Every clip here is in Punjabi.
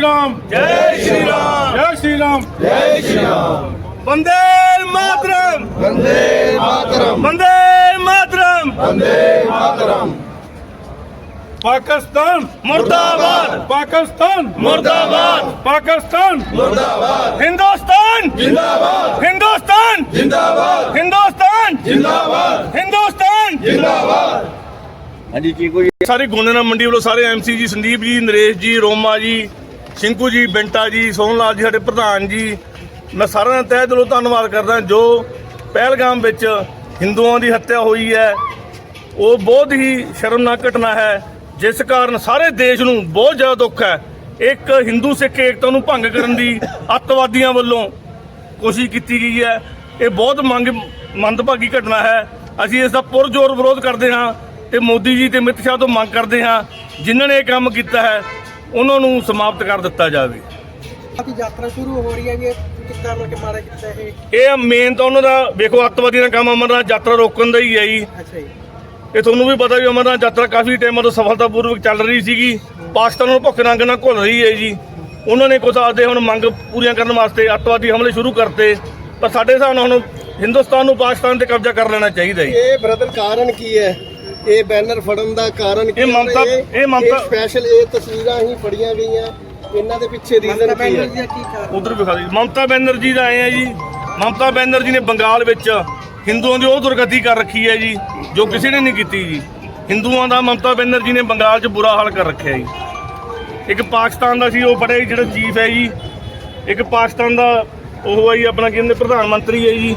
राम जय श्री राम जय श्री राम वंदे मातरम वंदे मातरम वंदे मातरम वंदे मातरम पाकिस्तान मुर्दाबाद पाकिस्तान मुर्दाबाद पाकिस्तान मुर्दाबाद हिंदुस्तान जिंदाबाद हिंदुस्तान जिंदाबाद हिंदुस्तान जिंदाबाद हिंदुस्तान जिंदाबाद ਹਾਂਜੀ ਕੀ ਕੋਈ ਸਾਰੇ ਗੋਨੇਨਾ ਮੰਡੀ ਵੱਲੋਂ ਸਾਰੇ ਐਮਸੀ ਜੀ ਸੰਦੀਪ ਜੀ ਨਰੇਸ਼ ਜੀ ਰੋਮਾ ਜੀ ਸ਼ਿੰਕੂ ਜੀ, ਬਿੰਟਾ ਜੀ ਸੋਹਣ ਲਾਲ ਜੀ, ਸਾਡੇ ਪ੍ਰਧਾਨ ਜੀ, ਮੈਂ ਸਾਰਿਆਂ ਦਾ ਤਹਿ ਦਿਲੋਂ ਧੰਨਵਾਦ ਕਰਦਾ ਜੋ ਪਹਿਲਗਾਮ ਵਿੱਚ ਹਿੰਦੂਆਂ ਦੀ ਹੱਤਿਆ ਹੋਈ ਹੈ। ਉਹ ਬਹੁਤ ਹੀ ਸ਼ਰਮਨਾਕ ਘਟਨਾ ਹੈ, ਜਿਸ ਕਾਰਨ ਸਾਰੇ ਦੇਸ਼ ਨੂੰ ਬਹੁਤ ਜ਼ਿਆਦਾ ਦੁੱਖ ਹੈ। ਇੱਕ ਹਿੰਦੂ ਸਿੱਖ ਏਕਤਾ ਨੂੰ ਭੰਗ ਕਰਨ ਦੀ ਅੱਤਵਾਦੀਆਂ ਵੱਲੋਂ ਕੋਸ਼ਿਸ਼ ਕੀਤੀ ਗਈ ਹੈ। ਇਹ ਬਹੁਤ ਮੰਗ, ਮੰਦਭਾਗੀ ਘਟਨਾ ਹੈ। ਅਸੀਂ ਇਸ ਦਾ ਪੁਰਜ਼ੋਰ ਵਿਰੋਧ ਕਰਦੇ ਹਾਂ ਤੇ ਮੋਦੀ ਜੀ ਤੇ ਅਮਿਤ ਸ਼ਾਹ ਤੋਂ ਮੰਗ ਕਰਦੇ ਹਾਂ, ਜਿਨ੍ਹਾਂ ਨੇ ਇਹ ਕੰਮ ਕੀਤਾ ਹੈ ਉਹਨਾਂ ਨੂੰ ਸਮਾਪਤ ਕਰ ਦਿੱਤਾ ਜਾਵੇ। ਦੀ ਯਾਤਰਾ ਸ਼ੁਰੂ ਹੋ ਰਹੀ ਹੈ ਵੀ ਇਹ ਕਿੱਦਾਂ ਮਤਲਬ ਕਿ ਮਾੜਾ ਕੀਤਾ ਇਹ? ਇਹ ਮੇਨ ਤਾਂ ਉਹਨਾਂ ਦਾ ਵੇਖੋ ਅੱਤਵਾਦੀਆਂ ਦਾ ਕੰਮ ਅਮਰਨਾਥ ਯਾਤਰਾ ਰੋਕਣ ਦਾ ਹੀ ਹੈ ਜੀ। ਅੱਛਾ ਜੀ। ਇਹ ਤੁਹਾਨੂੰ ਵੀ ਪਤਾ ਵੀ ਅਮਰਨਾਥ ਯਾਤਰਾ ਕਾਫੀ ਟਾਈਮ ਤੋਂ ਸਫਲਤਾਪੂਰਵਕ ਚੱਲ ਰਹੀ ਸੀਗੀ। ਪਾਕਿਸਤਾਨ ਨੂੰ ਭੁੱਖ ਨੰਗ ਨਾਲ ਘੁਲ ਰਹੀ ਹੈ ਜੀ। ਉਹਨਾਂ ਨੇ ਕੁਝ ਆਪਦੇ ਹੁਣ ਮੰਗ ਪੂਰੀਆਂ ਕਰਨ ਵਾਸਤੇ ਅੱਤਵਾਦੀ ਹਮਲੇ ਸ਼ੁਰੂ ਕਰਤੇ। ਪਰ ਸਾਡੇ ਹਿਸਾਬ ਨਾਲ ਹੁਣ ਹਿੰਦੁਸਤਾਨ ਨੂੰ ਪਾਕਿਸਤਾਨ ਤੇ ਕਬਜ਼ਾ ਕਰ ਲੈਣਾ ਚਾਹੀਦਾ ਜੀ। ਇਹ ਬ੍ਰਦਰ ਕਾਰਨ ਕੀ ਹੈ? ਇਹ ਬੈਨਰ ਫੜਨ ਦਾ ਕਾਰਨ ਕੀ ਇਹ ਮਮਤਾ-? ਇਹ ਮਮਤਾ- ਸਪੈਸ਼ਲ ਇਹ ਤਸਵੀਰਾਂ ਹੀ ਫੜੀਆਂ ਗਈਆਂ। ਇਹਨਾਂ ਦੇ ਪਿੱਛੇ ਰੀਜ਼ਨ ਕੀ ਬੈਨਰਜੀ ਹੈ ਦਾ ਉਧਰ ਵੀ ਖਾਲੀ ਮਮਤਾ ਬੈਨਰਜੀ ਦਾ ਆਏ ਆ ਜੀ। ਮਮਤਾ ਬੈਨਰਜੀ ਨੇ ਬੰਗਾਲ ਵਿੱਚ ਹਿੰਦੂਆਂ ਦੀ ਉਹ ਦੁਰਗਤੀ ਕਰ ਰੱਖੀ ਹੈ ਜੀ ਜੋ ਕਿਸੇ ਨੇ ਨਹੀਂ ਕੀਤੀ ਜੀ। ਹਿੰਦੂਆਂ ਦਾ ਮਮਤਾ ਬੈਨਰਜੀ ਨੇ ਬੰਗਾਲ 'ਚ ਬੁਰਾ ਹਾਲ ਕਰ ਰੱਖਿਆ ਜੀ। ਇੱਕ ਪਾਕਿਸਤਾਨ ਦਾ ਸੀ ਉਹ ਬੜੇ ਜਿਹੜਾ ਚੀਫ ਹੈ ਜੀ। ਇੱਕ ਪਾਕਿਸਤਾਨ ਦਾ ਉਹ ਹੈ ਜੀ ਆਪਣਾ ਕਹਿੰਦੇ ਪ੍ਰਧਾਨ ਮੰਤਰੀ ਹੈ ਜੀ।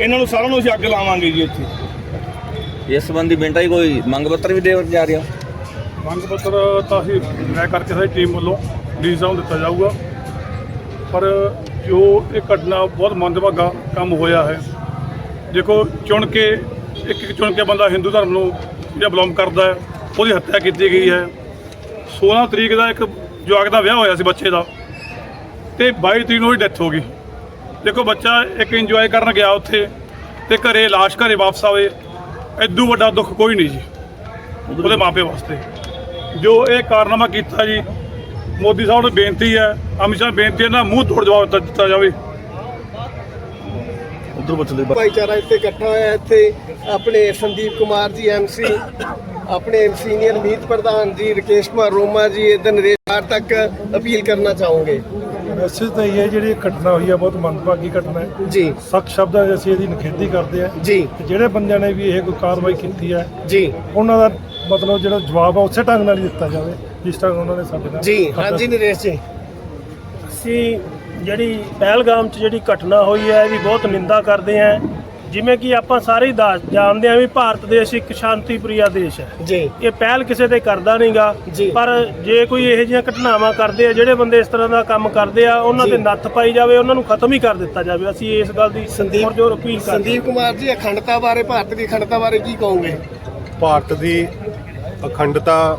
ਇਹਨਾਂ ਨੂੰ ਸਾਰਿਆਂ ਨੂੰ ਅਸੀਂ ਅੱਗ ਲਾਵਾਂਗੇ ਜੀ ਇੱਥੇ। ਇਸ ਸੰਬੰਧੀ ਬੇਟਾ ਹੀ ਕੋਈ ਮੰਗ ਪੱਤਰ ਵੀ ਦੇਣ ਜਾ ਰਿਹਾ? ਮੰਗ ਪੱਤਰ ਤਾਂ ਅਸੀਂ ਮੈਂ ਕਰਕੇ ਸਾਡੀ ਟੀਮ ਵੱਲੋਂ ਡੀ ਸਾਹਿਬ ਨੂੰ ਦਿੱਤਾ ਜਾਊਗਾ। ਪਰ ਜੋ ਇਹ ਘਟਨਾ ਬਹੁਤ ਮੰਦਭਾਗਾ ਕੰਮ ਹੋਇਆ ਹੈ। ਦੇਖੋ, ਚੁਣ ਕੇ, ਇੱਕ ਇੱਕ ਚੁਣ ਕੇ ਬੰਦਾ ਹਿੰਦੂ ਧਰਮ ਨੂੰ ਜਿਹੜਾ ਬਿਲੋਂਗ ਕਰਦਾ ਹੈ, ਉਹਦੀ ਹੱਤਿਆ ਕੀਤੀ ਗਈ ਹੈ। 16 ਤਰੀਕ ਦਾ ਇੱਕ ਜਵਾਕ ਦਾ ਵਿਆਹ ਹੋਇਆ ਸੀ ਬੱਚੇ ਦਾ ਤੇ 22 ਤਰੀਕ ਨੂੰ ਉਹਦੀ ਡੈਥ ਹੋ ਗਈ। ਦੇਖੋ, ਬੱਚਾ ਇੱਕ ਇੰਜੋਏ ਕਰਨ ਗਿਆ ਉੱਥੇ ਤੇ ਘਰੇ ਲਾਸ਼ ਘਰੇ ਵਾਪਸ ਆਵੇ। ਐਦੂ ਵੱਡਾ ਦੁੱਖ ਕੋਈ ਨਹੀਂ ਜੀ। ਉਹਦੇ ਮਾਪੇ ਵਾਸਤੇ। ਜੋ ਇਹ ਕਾਰਨਾਮਾ ਕੀਤਾ ਜੀ ਮੋਦੀ ਸਾਹਿਬ ਨੂੰ ਬੇਨਤੀ ਹੈ ਅਮਿਤ ਸ਼ਾਹ ਬੇਨਤੀ ਹੈ ਨਾ ਮੂੰਹ ਤੋੜ ਜਵਾਬ ਦਿੱਤਾ- ਜਾਵੇ। ਉਧਰ ਪੁੱਛਦੇ ਭਾਈਚਾਰਾ ਇੱਥੇ ਇਕੱਠਾ ਹੋਇਆ ਇੱਥੇ ਆਪਣੇ ਸੰਦੀਪ ਕੁਮਾਰ ਜੀ ਐਮਸੀ ਆਪਣੇ ਸੀਨੀਅਰ ਮੀਤ ਪ੍ਰਧਾਨ ਜੀ ਰਕੇਸ਼ ਕੁਮਾਰ ਰੋਮਾ ਜੀ ਇਦਾਂ ਨਰੇਸ਼ ਤੱਕ ਅਪੀਲ ਕਰਨਾ ਚਾਹੋਗੇ? ਵੈਸੇ ਤਾਂ ਇਹ ਹੈ ਜਿਹੜੀ ਘਟਨਾ ਹੋਈ ਹੈ ਬਹੁਤ ਮੰਦਭਾਗੀ ਘਟਨਾ ਹੈ। ਜੀ। ਸਖਤ ਸ਼ਬਦਾਂ 'ਚ ਅਸੀਂ ਇਹਦੀ ਨਿਖੇਧੀ ਕਰਦੇ ਹਾਂ ਜੀ। ਤੇ ਜਿਹੜੇ ਬੰਦਿਆਂ ਨੇ ਵੀ ਇਹ ਕੋਈ ਕਾਰਵਾਈ ਕੀਤੀ ਹੈ ਜੀ। ਉਹਨਾਂ ਦਾ ਮਤਲਬ ਜਿਹੜਾ ਜਵਾਬ ਆ ਉਸੇ ਢੰਗ ਨਾਲ ਹੀ ਦਿੱਤਾ ਜਾਵੇ ਜਿਸ ਤਰ੍ਹਾਂ ਉਹਨਾਂ ਨੇ ਸਾਡੇ ਨਾਲ ਜੀ। ਹਾਂਜੀ ਨਰੇਸ਼ ਜੀ। ਅਸੀਂ ਜਿਹੜੀ ਪਹਿਲਗਾਮ 'ਚ ਜਿਹੜੀ ਘਟਨਾ ਹੋਈ ਹੈ ਇਹਦੀ ਬਹੁਤ ਨਿੰਦਾ ਕਰਦੇ ਹਾਂ ਜਿਵੇਂ ਕਿ ਆਪਾਂ ਸਾਰੇ ਹੀ ਦਾ- ਜਾਣਦੇ ਹਾਂ ਵੀ ਭਾਰਤ ਦੇਸ਼ ਇੱਕ ਸ਼ਾਂਤੀ ਪ੍ਰਿਆ ਦੇਸ਼ ਹੈ। ਜੀ। ਇਹ ਪਹਿਲ ਕਿਸੇ ਤੇ ਕਰਦਾ ਨਹੀਂਗਾ। ਜੀ। ਪਰ ਜੇ ਕੋਈ ਇਹੋ ਜਿਹੀਆਂ ਘਟਨਾਵਾਂ ਕਰਦੇ ਆ ਜਿਹੜੇ ਬੰਦੇ ਇਸ ਤਰ੍ਹਾਂ ਦਾ ਕੰਮ ਕਰਦੇ ਆ ਉਹਨਾਂ ਤੇ। ਨੱਥ ਪਾਈ ਜਾਵੇ ਉਹਨਾਂ ਨੂੰ ਖਤਮ ਹੀ ਕਰ ਦਿੱਤਾ ਜਾਵੇ। ਅਸੀਂ ਇਸ ਗੱਲ ਦੀ ਸੰਦੀਪ- ਜੋ ਅਪੀਲ ਕਰਦੇ ਸੰਦੀਪ ਕੁਮਾਰ ਜੀ ਅਖੰਡਤਾ ਬਾਰੇ ਭਾਰਤ ਦੀ ਅਖੰਡਤਾ ਬਾਰੇ ਕੀ ਕਹੋਗੇ? ਭਾਰਤ ਦੀ ਅਖੰਡਤਾ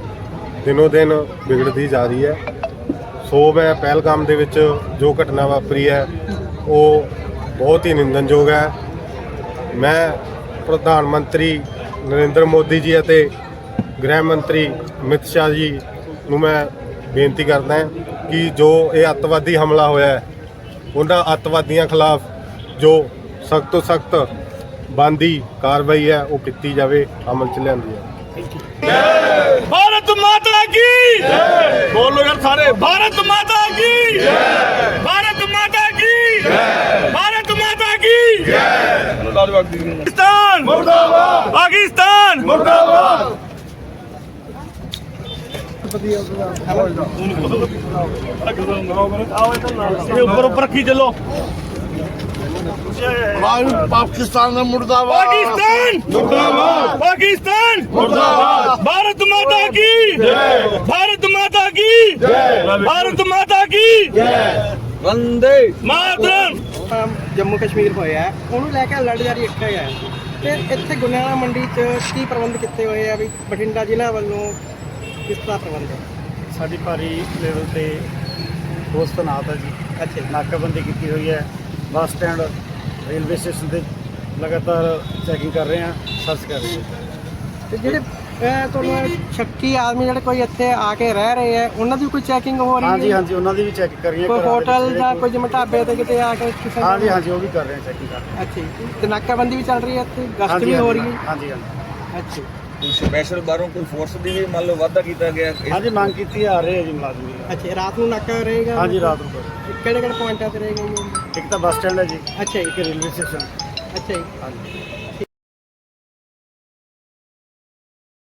ਦਿਨੋ ਦਿਨ ਵਿਗੜਦੀ ਜਾ ਰਹੀ ਹੈ। ਸੋ ਮੈਂ ਪਹਿਲਗਾਮ ਦੇ ਵਿੱਚ ਜੋ ਘਟਨਾ ਵਾਪਰੀ ਹੈ ਉਹ ਬਹੁਤ ਹੀ ਨਿੰਦਨਯੋਗ ਹੈ। ਮੈਂ ਪ੍ਰਧਾਨ ਮੰਤਰੀ ਨਰਿੰਦਰ ਮੋਦੀ ਜੀ ਅਤੇ ਗ੍ਰਹਿ ਮੰਤਰੀ ਅਮਿਤ ਸ਼ਾਹ ਜੀ ਨੂੰ ਮੈਂ ਬੇਨਤੀ ਕਰਦਾ ਹਾਂ ਕਿ ਜੋ ਇਹ ਅੱਤਵਾਦੀ ਹਮਲਾ ਹੋਇਆ ਹੈ, ਉਹਨਾਂ ਅੱਤਵਾਦੀਆਂ ਖਿਲਾਫ ਜੋ ਸਖਤ ਤੋਂ ਸਖਤ ਬੰਦੀ ਕਾਰਵਾਈ ਹੈ, ਉਹ ਕੀਤੀ ਜਾਵੇ, ਅਮਲ ਚ ਲਿਆਂਦੀ ਹੈ ਭਾਰਤ ਮਾਤਾ ਕੀ? ਜੈ ਬੋਲੋ ਯਾਰ ਸਾਰੇ, ਭਾਰਤ ਮਾਤਾ ਕੀ? ਜੈ ਪਾਕਿਸਤਾਨ! ਮੁਰਦਾਬਾਦ! ਪਾਕਿਸਤਾਨ! ਮੁਰਦਾਬਾਦ! ਉੱਪਰ ਉੱਪਰ ਰੱਖੀ ਚੱਲੋ। ਪਾਕਿਸਤਾਨ ਦਾ ਮੁਰਦਾਬਾਦ! ਪਾਕਿਸਤਾਨ! ਮੁਰਦਾਬਾਦ! ਪਾਕਿਸਤਾਨ! ਮੁਰਦਾਬਾਦ! ਭਾਰਤ ਮਾਤਾ ਕੀ? ਜੈ! ਭਾਰਤ ਮਾਤਾ ਕੀ? ਜੈ! ਭਾਰਤ ਮਾਤਾ ਕੀ? ਜੈ! ਵੰਦੇ ਮਾਤਰਮ! ਅਮ ਜੰਮੂ ਕਸ਼ਮੀਰ ਹੋਇਆ ਉਹਨੂੰ ਲੈ ਕੇ ਲੜ ਜਾਰੀ ਇੱਥੇ ਹੈ ਤੇ ਇੱਥੇ ਗੁਨਿਆਣਾ ਮੰਡੀ 'ਚ ਕੀ ਪ੍ਰਬੰਧ ਕੀਤੇ ਹੋਏ ਆ ਵੀ ਬਠਿੰਡਾ ਜ਼ਿਲ੍ਹਾ ਵੱਲੋਂ ਕਿਸ ਤਰ੍ਹਾਂ ਪ੍ਰਬੰਧ ਹੈ ਸਾਡੀ ਭਾਰੀ ਲੈਵਲ ਤੇ ਦੋਸਤ ਨਾਤ ਹੈ ਜੀ। ਅੱਛਾ। ਨਾਕਾਬੰਦੀ ਕੀਤੀ ਹੋਈ ਹੈ। ਬੱਸ ਸਟੈਂਡ ਰੇਲਵੇ ਸਟੇਸ਼ਨ ਤੇ ਲਗਾਤਾਰ ਚੈਕਿੰਗ ਕਰ ਰਹੇ ਹਾਂ। ਸਰਚ ਕਰ ਰਹੇ ਹਾਂ ਤੇ ਜਿਹੜੇ ਇਹ ਤੁਹਾਨੂੰ ਸ਼ੱਕੀ ਆਦਮੀ ਜਿਹੜੇ ਕੋਈ ਇੱਥੇ ਆ ਕੇ ਰਹਿ ਰਹੇ ਆ ਉਹਨਾਂ ਦੀ ਕੋਈ ਚੈਕਿੰਗ ਹੋ ਰਹੀ ਹੈ? ਹਾਂਜੀ ਹਾਂਜੀ ਉਹਨਾਂ ਦੀ ਵੀ ਚੈੱਕ ਕਰੀਏ ਕੋਈ ਘਰਾਂ ਦੇ ਹੋਟਲ ਜਾਂ ਕੋਈ ਜਿਵੇਂ ਢਾਬੇ ਤੇ ਕਿਤੇ ਆ ਕੇ ਕਿਸੇ ਨੂੰ- ਹਾਂਜੀ ਹਾਂਜੀ ਉਹ ਵੀ ਕਰ ਰਹੇ ਹਾਂ ਚੈਕਿੰਗ ਕਰ ਰਹੇ ਅੱਛਾ ਜੀ ਤੇ ਨਾਕਾਬੰਦੀ ਵੀ ਚੱਲ ਰਹੀ ਹੈ ਇੱਥੇ? ਹਾਂ ਗਸ਼ਤ ਵੀ ਹੋ ਰਹੀ ਹੈ? ਹਾਂਜੀ ਹਾਂਜੀ। ਅੱਛਾ ਕੋਈ ਸਪੈਸ਼ਲ ਬਾਹਰੋਂ ਕੋਈ ਫੋਰਸ ਦੀ ਵੀ ਮੰਨ ਲਓ ਵਾਧਾ ਕੀਤਾ ਗਿਆ। ਇਸ- ਹਾਂਜੀ ਮੰਗ ਕੀਤੀ ਆ ਰਹੇ ਆ ਜੀ ਮੁਲਾਜ਼ਮ ਜੀ। ਅੱਛਾ ਰਾਤ ਨੂੰ ਨਾਕਾ ਰਹੇਗਾ? ਹਾਂਜੀ ਰਾਤ ਨੂੰ ਕਰੋ। ਕਿਹੜੇ ਕਿਹੜੇ ਪੁਆਇੰਟਾਂ ਤੇ ਰਹੇਗਾ ਜੀ? ਇੱਕ ਤਾਂ ਬੱਸ ਸਟੈਂਡ ਹੈ ਜੀ ਅੱਛਾ ਜੀ। ਇੱਕ ਰੇਲਵੇ ਸਟੇਸ਼ਨ। ਅੱਛਾ ਜੀ। ਹਾਂਜੀ।